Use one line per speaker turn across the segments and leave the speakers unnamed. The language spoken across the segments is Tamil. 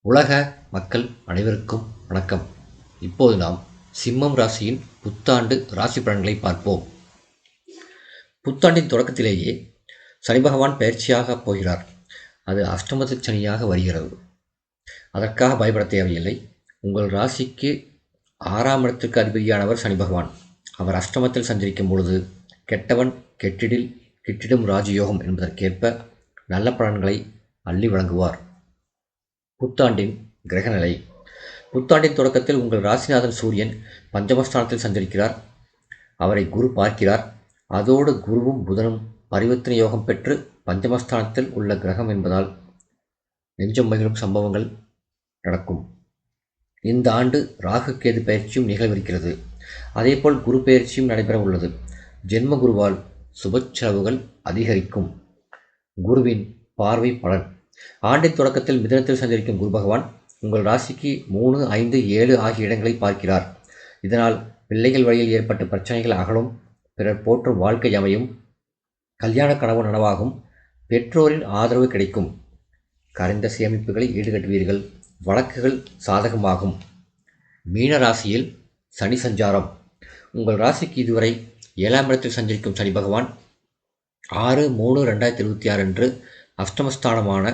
உலக மக்கள் அனைவருக்கும் வணக்கம். இப்போது நாம் சிம்மம் ராசியின் புத்தாண்டு ராசி பலன்களை பார்ப்போம். புத்தாண்டின் தொடக்கத்திலேயே சனி பகவான் பயிற்சியாக போகிறார். அது அஷ்டமத்து சனியாக வருகிறது. அதற்காக பயப்பட தேவையில்லை. உங்கள் ராசிக்கு ஆறாம் இடத்திற்கு அதிபதியானவர் சனி பகவான். அவர் அஷ்டமத்தில் சஞ்சரிக்கும் பொழுது கெட்டவன் கெட்டிடில் கிட்டிடும் ராஜயோகம் என்பதற்கேற்ப நல்ல பலன்களை அள்ளி வழங்குவார். புத்தாண்டின் கிரகநிலை. புத்தாண்டின் தொடக்கத்தில் உங்கள் ராசிநாதன் சூரியன் பஞ்சமஸ்தானத்தில் சஞ்சரிக்கிறார். அவரை குரு பார்க்கிறார். அதோடு குருவும் புதனும் பரிவர்த்தனை யோகம் பெற்று பஞ்சமஸ்தானத்தில் உள்ள கிரகம் என்பதால் நெஞ்சம் மகிழும் சம்பவங்கள் நடக்கும். இந்த ஆண்டு ராகு கேது பயிற்சியும் நிகழவிருக்கிறது அதேபோல் குரு பயிற்சியும் நடைபெற உள்ளது ஜென்ம குருவால் சுப செலவுகள் அதிகரிக்கும். குருவின் பார்வை பலன் ஆண்டின் தொடக்கத்தில் மிதனத்தில் சஞ்சரிக்கும் குரு பகவான் உங்கள் ராசிக்கு மூணு ஐந்து ஏழு ஆகிய இடங்களை பார்க்கிறார். இதனால் பிள்ளைகள் வழியில் ஏற்பட்ட பிரச்சனைகள் அகலும். பிறர் போற்றும் வாழ்க்கை அமையும். கல்யாண கனவு நனவாகும். பெற்றோரின் ஆதரவு கிடைக்கும். கரைந்த சேமிப்புகளை ஈடுகட்டுவீர்கள். வழக்குகள் சாதகமாகும். மீன ராசியில் சனி சஞ்சாரம். உங்கள் ராசிக்கு இதுவரை ஏழாம் இடத்தில் சஞ்சரிக்கும் சனி பகவான் ஆறு மூணு ரெண்டாயிரத்தி இருபத்தி ஆறு அன்று அஷ்டமஸ்தானமான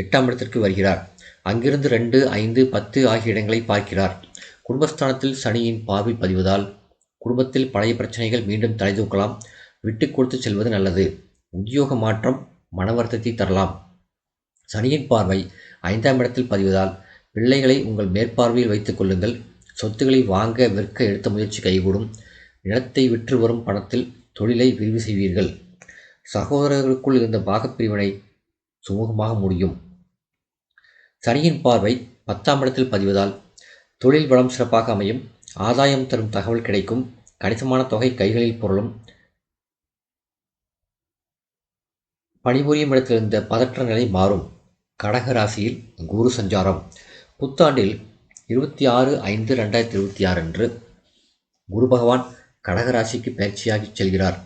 எட்டாம் இடத்திற்கு வருகிறார். அங்கிருந்து ரெண்டு ஐந்து பத்து ஆகிய இடங்களை பார்க்கிறார். குடும்பஸ்தானத்தில் சனியின் பார்வை பதிவதால் குடும்பத்தில் பழைய பிரச்சனைகள் மீண்டும் தலைதூக்கலாம் விட்டு கொடுத்து செல்வது நல்லது. உத்தியோக மாற்றம் மன வருத்தத்தை தரலாம். சனியின் பார்வை ஐந்தாம் இடத்தில் பதிவதால் பிள்ளைகளை உங்கள் மேற்பார்வையில் வைத்துக் கொள்ளுங்கள். சொத்துக்களை வாங்க விற்க எடுத்த முயற்சி கைகூடும். நிலத்தை விற்று வரும் பணத்தில் தொழிலை விரிவு செய்வீர்கள். சகோதரர்களுக்குள் இருந்த பாகப்பிரிவினை சுமூகமாக முடியும். சனியின் பார்வை பத்தாம் இடத்தில் பதிவதால் தொழில் வளம் சிறப்பாக அமையும். ஆதாயம் தரும் தகவல் கிடைக்கும். கணிசமான தொகை கைகளில் பொருளும். பணிபுரியும் இடத்திலிருந்த பதற்ற நிலை மாறும். கடக ராசியில் குரு சஞ்சாரம். புத்தாண்டில் இருபத்தி ஆறு ஐந்து ரெண்டாயிரத்தி இருபத்தி ஆறு அன்று குரு பகவான் கடகராசிக்கு பயிற்சியாகி செல்கிறார்.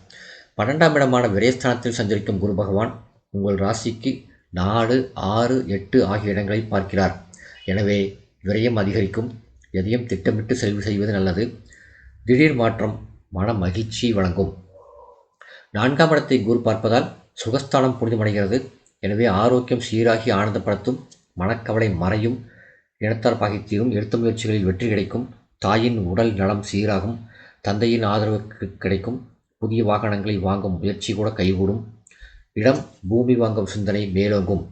பன்னெண்டாம் இடமான விரயஸ்தானத்தில் சஞ்சரிக்கும் குரு பகவான் உங்கள் ராசிக்கு நாலு ஆறு எட்டு ஆகிய இடங்களை பார்க்கிறார். எனவே விரயம் அதிகரிக்கும். எதையும் திட்டமிட்டு செலவு செய்வது நல்லது. திடீர் மாற்றம் மன மகிழ்ச்சி வழங்கும். நான்காம் இடத்தை குரு பார்ப்பதால் சுகஸ்தானம் புனிதமடைகிறது. எனவே ஆரோக்கியம் சீராகி ஆனந்தப்படுத்தும் மனக்கவலை மறையும் இனத்தார் பகைத்தீரும் எடுத்த முயற்சிகளில் வெற்றி கிடைக்கும். தாயின் உடல் நலம் சீராகும். தந்தையின் ஆதரவு கிடைக்கும். புதிய வாகனங்களை வாங்கும் முயற்சி கூட கைகூடும். இடம் பூமி வாங்கும் சிந்தனை மேலோங்கும்.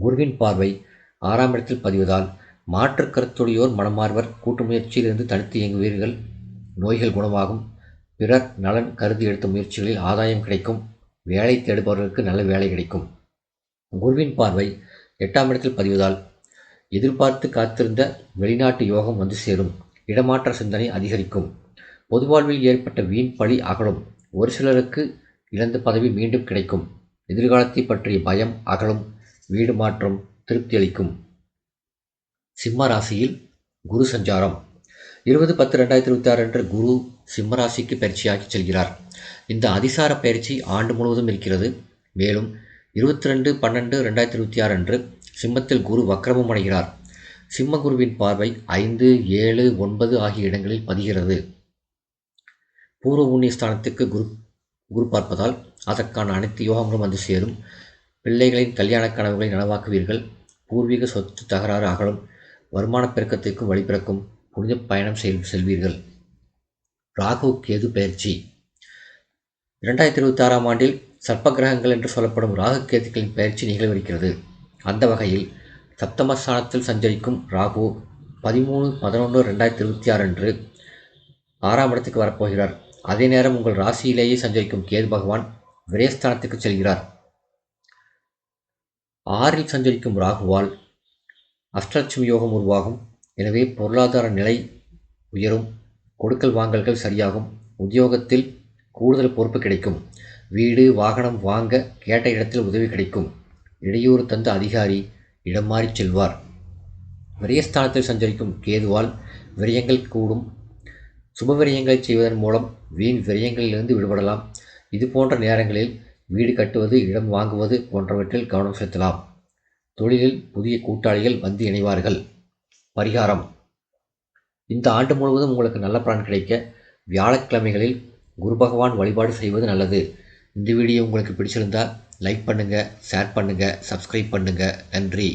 குருவின் பார்வை ஆறாம் இடத்தில் பதிவதால் மாற்று கருத்துடையோர் மனமார்வர் கூட்டு முயற்சியிலிருந்து தனித்து இயங்குவீர்கள். நோய்கள் குணமாகும். பிறர் நலன் கருதி எடுத்த முயற்சிகளில் ஆதாயம் கிடைக்கும். வேலை தேடுபவர்களுக்கு நல்ல வேலை கிடைக்கும். குருவின் பார்வை எட்டாம் இடத்தில் பதிவதால் எதிர்பார்த்து காத்திருந்த வெளிநாட்டு யோகம் வந்து சேரும். இடமாற்ற சிந்தனை அதிகரிக்கும். பொதுவாழ்வில் ஏற்பட்ட வீண் பழி அகலும். ஒரு சிலருக்கு இழந்த பதவி மீண்டும் கிடைக்கும். எதிர்காலத்தை பற்றிய பயம் அகலும் வீடு மாற்றம் திருப்தி அளிக்கும். சிம்ம ராசியில் குரு சஞ்சாரம். இருபது பத்து ரெண்டாயிரத்தி இருபத்தி ஆறு அன்று குரு சிம்ம ராசிக்கு பயிற்சியாகி செல்கிறார். இந்த அதிசார பயிற்சி ஆண்டு முழுவதும் இருக்கிறது. மேலும் இருபத்தி ரெண்டு பன்னெண்டு ரெண்டாயிரத்தி இருபத்தி ஆறு அன்று சிம்மத்தில் குரு வக்ரமும் அடைகிறார். சிம்ம குருவின் பார்வை ஐந்து ஏழு ஒன்பது ஆகிய இடங்களில் பதிகிறது. பூர்வ புண்ணிய ஸ்தானத்துக்கு குரு குரு பார்ப்பதால் அதற்கான அனைத்து யோகங்களும் வந்து சேரும். பிள்ளைகளின் கல்யாண கனவுகளை நனவாக்குவீர்கள். பூர்வீக சொத்து தகராறு அகலும். வருமான பெருக்கத்திற்கும் வழிபிறக்கும் புனித பயணம் செல் செல்வீர்கள். ராகு கேது பயிற்சி. இரண்டாயிரத்தி இருபத்தி ஆறாம் ஆண்டில் சர்ப்ப கிரகங்கள் என்று சொல்லப்படும் ராகு கேதுக்களின் பயிற்சி நிகழ்விருக்கிறது அந்த வகையில் சப்தமஸ்தானத்தில் சஞ்சரிக்கும் ராகு பதிமூணு பதினொன்று ரெண்டாயிரத்தி இருபத்தி ஆறு அன்று ஆறாம் இடத்துக்கு வரப்போகிறார். அதே நேரம் உங்கள் ராசியிலேயே சஞ்சரிக்கும் கேது பகவான் விரயஸ்தானத்துக்கு செல்கிறார். ஆறில் சஞ்சரிக்கும் ராகுவால் அஷ்டலட்சுமி யோகம் உருவாகும். எனவே பொருளாதார நிலை உயரும். கொடுக்கல் வாங்கல்கள் சரியாகும். உத்தியோகத்தில் கூடுதல் பொறுப்பு கிடைக்கும். வீடு வாகனம் வாங்க கேட்ட இடத்தில் உதவி கிடைக்கும். இடையூறு தந்த அதிகாரி இடம் மாறிச் செல்வார். விரயஸ்தானத்தில் சஞ்சரிக்கும் கேதுவால் விரயங்கள் கூடும். சுப விரயங்களை செய்வதன் மூலம் வீண் விரயங்களிலிருந்து விடுபடலாம். இது போன்ற நேரங்களில் வீடு கட்டுவது இடம் வாங்குவது போன்றவற்றில் கவனம் செலுத்தலாம். தொழிலில் புதிய கூட்டாளிகள் வந்து இணைவார்கள். பரிகாரம். இந்த ஆண்டு முழுவதும் உங்களுக்கு நல்ல பலன் கிடைக்க வியாழக்கிழமைகளில் குரு பகவான் வழிபாடு செய்வது நல்லது. இந்த வீடியோ உங்களுக்கு பிடிச்சிருந்தால் லைக் பண்ணுங்கள் ஷேர் பண்ணுங்கள் சப்ஸ்கிரைப் பண்ணுங்கள் நன்றி.